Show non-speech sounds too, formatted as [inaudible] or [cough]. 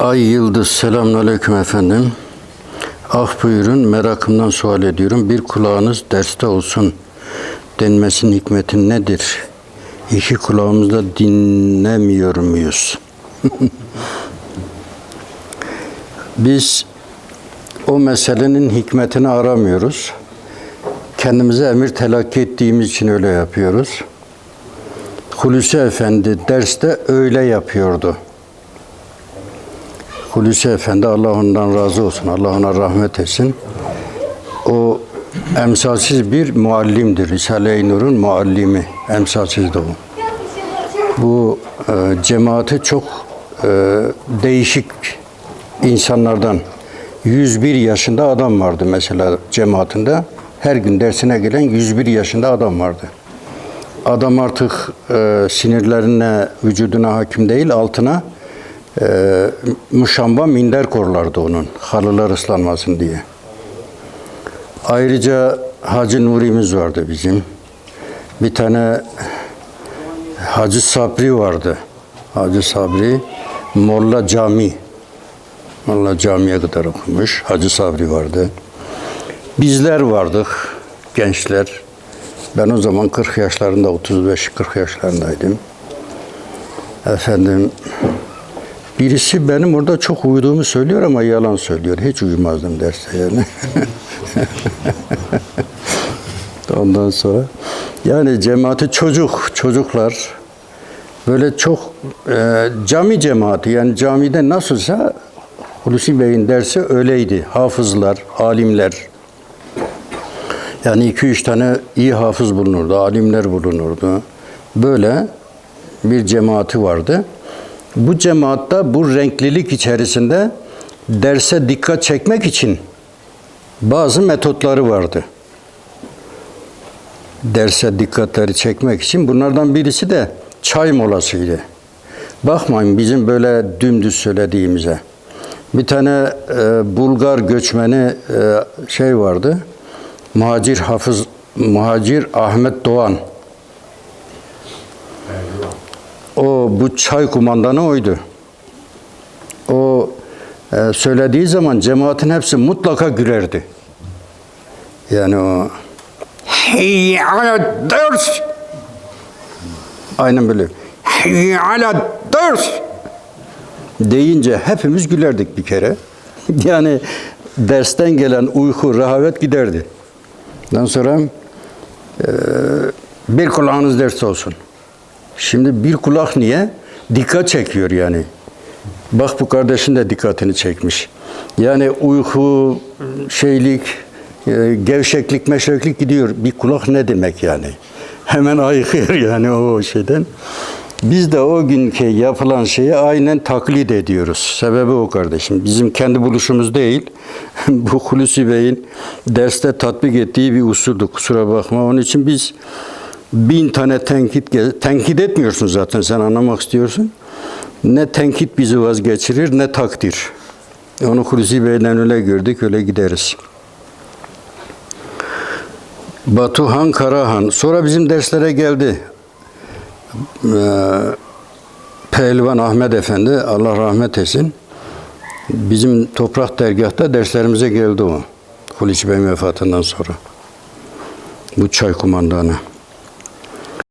Ay Yıldız selamünaleyküm efendim. Ah buyurun merakımdan sual ediyorum. Bir kulağınız derste olsun denmesinin hikmeti nedir? İki kulağımızda dinlemiyor muyuz? [laughs] Biz o meselenin hikmetini aramıyoruz. Kendimize emir telakki ettiğimiz için öyle yapıyoruz. Hulusi Efendi derste öyle yapıyordu. Hulusi Efendi Allah ondan razı olsun. Allah ona rahmet etsin. O emsalsiz bir muallimdir. Risale-i Nur'un muallimi. Emsalsiz de o. Bu e, cemaati çok e, değişik insanlardan 101 yaşında adam vardı mesela cemaatinde. Her gün dersine gelen 101 yaşında adam vardı. Adam artık e, sinirlerine, vücuduna hakim değil, altına e, muşamba minder korlardı onun, halılar ıslanmasın diye. Ayrıca Hacı Nuri'miz vardı bizim. Bir tane Hacı Sabri vardı. Hacı Sabri, Molla Cami. Molla Cami'ye kadar okumuş. Hacı Sabri vardı. Bizler vardık, gençler. Ben o zaman 40 yaşlarında, 35-40 yaşlarındaydım. Efendim, birisi benim orada çok uyuduğumu söylüyor ama yalan söylüyor. Hiç uyumazdım derste yani. [laughs] Ondan sonra, yani cemaati çocuk, çocuklar böyle çok e, cami cemaati yani camide nasılsa Hulusi Bey'in dersi öyleydi. Hafızlar, alimler, yani iki üç tane iyi hafız bulunurdu, alimler bulunurdu. Böyle bir cemaati vardı. Bu cemaatta bu renklilik içerisinde derse dikkat çekmek için bazı metotları vardı. Derse dikkatleri çekmek için bunlardan birisi de çay molasıydı. Bakmayın bizim böyle dümdüz söylediğimize. Bir tane e, Bulgar göçmeni e, şey vardı. Muhacir Hafız Muhacir Ahmet Doğan. O bu çay kumandanı oydu. O e, söylediği zaman cemaatin hepsi mutlaka gülerdi. Yani o Hayy ala ders Aynen böyle. Hayy ala ders deyince hepimiz gülerdik bir kere. [laughs] Yani dersten gelen uyku, rahavet giderdi. Ondan sonra e, bir kulağınız ders olsun. Şimdi bir kulak niye? Dikkat çekiyor yani. Bak bu kardeşin de dikkatini çekmiş. Yani uyku, şeylik, e, gevşeklik, meşreklik gidiyor. Bir kulak ne demek yani? Hemen ayıkıyor [laughs] yani o şeyden. Biz de o günkü yapılan şeyi aynen taklit ediyoruz. Sebebi o kardeşim. Bizim kendi buluşumuz değil. [laughs] Bu Hulusi Bey'in derste tatbik ettiği bir usuldü. Kusura bakma. Onun için biz bin tane tenkit, tenkit etmiyorsun zaten sen anlamak istiyorsun. Ne tenkit bizi vazgeçirir ne takdir. Onu Hulusi Bey'den öyle gördük, öyle gideriz. Batuhan Karahan. Sonra bizim derslere geldi. Ee, Pehlivan Ahmet Efendi, Allah rahmet etsin. Bizim toprak dergahta derslerimize geldi o. Hulusi Bey'in vefatından sonra. Bu çay kumandanı.